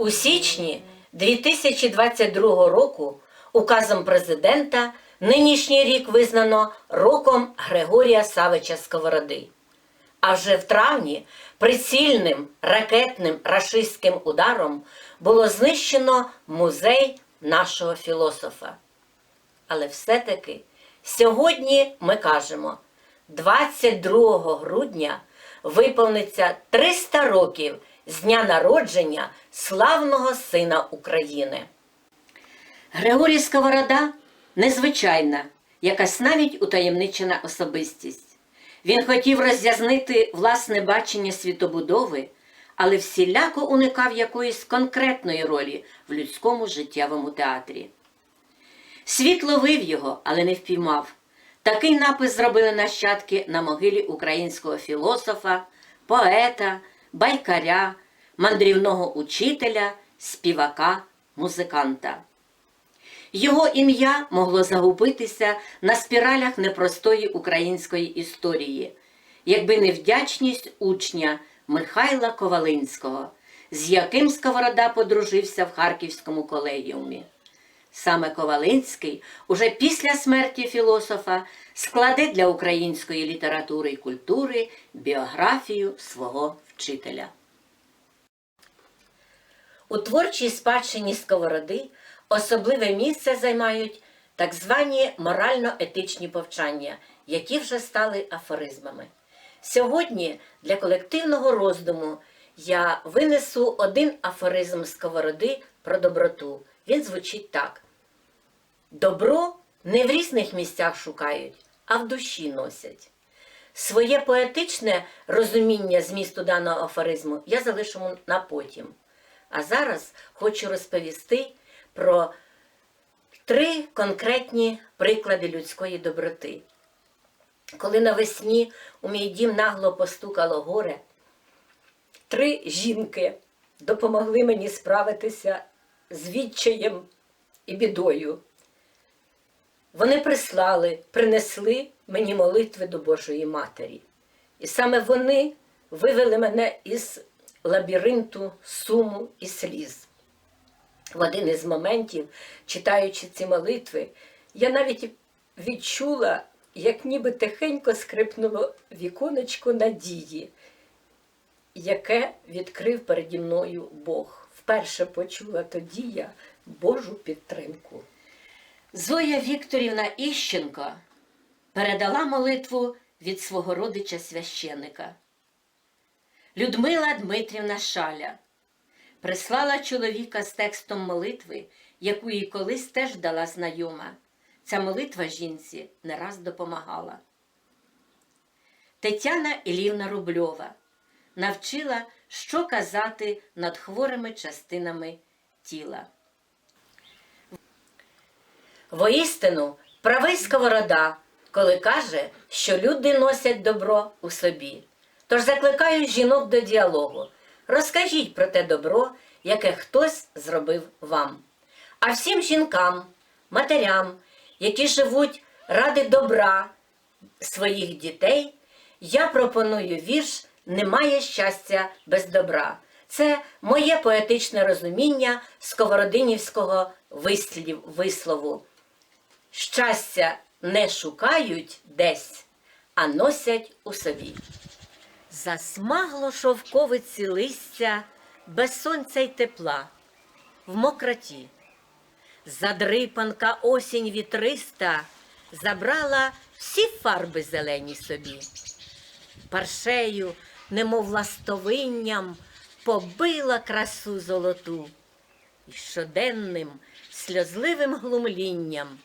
У січні 2022 року указом президента нинішній рік визнано роком Григорія Савича Сковороди. А вже в травні прицільним ракетним рашистським ударом було знищено музей нашого філософа. Але все-таки сьогодні ми кажемо, 22 грудня виповниться 300 років з дня народження славного сина України. Григорій Сковорода незвичайна, якась навіть утаємничена особистість. Він хотів роз'яснити власне бачення світобудови, але всіляко уникав якоїсь конкретної ролі в людському життєвому театрі. Світ ловив його, але не впіймав. Такий напис зробили нащадки на могилі українського філософа, поета, байкаря, мандрівного учителя, співака, музиканта. Його ім'я могло загубитися на спіралях непростої української історії, якби не вдячність учня Михайла Ковалинського, з яким Сковорода подружився в Харківському колегіумі. Саме Ковалинський уже після смерті філософа складе для української літератури і культури біографію свого вчителя. У творчій спадщині Сковороди особливе місце займають так звані морально-етичні повчання, які вже стали афоризмами. Сьогодні для колективного роздуму я винесу один афоризм Сковороди про доброту. Він звучить так: Добро не в різних місцях шукають, а в душі носять. Своє поетичне розуміння змісту даного афоризму я залишу на потім. А зараз хочу розповісти про три конкретні приклади людської доброти. Коли навесні у мій дім нагло постукало горе, три жінки допомогли мені справитися з відчаєм і бідою. Вони прислали, принесли мені молитви до Божої Матері. І саме вони вивели мене із лабіринту суму і сліз. В один із моментів, читаючи ці молитви, я навіть відчула, як ніби тихенько скрипнуло віконечко надії, яке відкрив переді мною Бог. Вперше почула тоді я Божу підтримку. Зоя Вікторівна Іщенко передала молитву від свого родича священика. Людмила Дмитрівна Шаля прислала чоловіка з текстом молитви, яку їй колись теж дала знайома. Ця молитва жінці не раз допомагала. Тетяна Ілівна Рубльова навчила, що казати над хворими частинами тіла. Воістину, правий сковорода, коли каже, що люди носять добро у собі. Тож закликаю жінок до діалогу. Розкажіть про те добро, яке хтось зробив вам. А всім жінкам, матерям, які живуть ради добра своїх дітей, я пропоную вірш Немає щастя без добра. Це моє поетичне розуміння сковородинівського вислів, вислову. Щастя не шукають десь, а носять у собі. Засмагло шовковиці листя без сонця й тепла, в мокроті. Задрипанка осінь вітриста забрала всі фарби зелені собі. Паршею, немов ластовинням, побила красу золоту і щоденним сльозливим глумлінням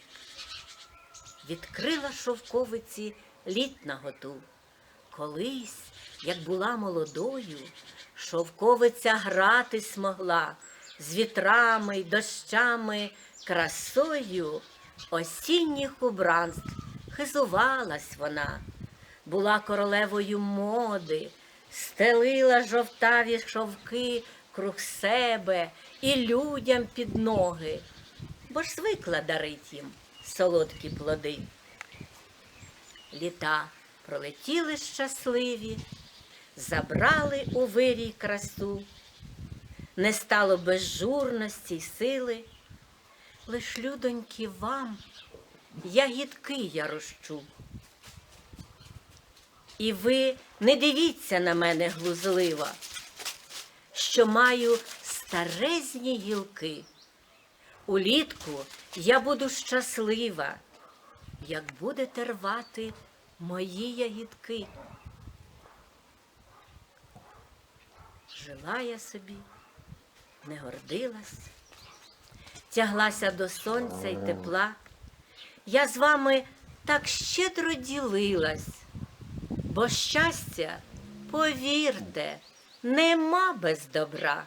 відкрила шовковиці літ наготу. Колись, як була молодою, шовковиця гратись могла з вітрами й дощами, красою осінніх убранств хизувалась вона, була королевою моди, стелила жовтаві шовки круг себе і людям під ноги, бо ж звикла дарить їм солодкі плоди. Літа пролетіли щасливі, забрали у вирій красу, не стало безжурності й сили. Лиш, людоньки, вам ягідки я рощу. І ви не дивіться на мене глузливо, що маю старезні гілки. Улітку я буду щаслива, як будете рвати мої ягідки. Жила я собі, не гордилась, тяглася до сонця й тепла. Я з вами так щедро ділилась, бо щастя, повірте, нема без добра.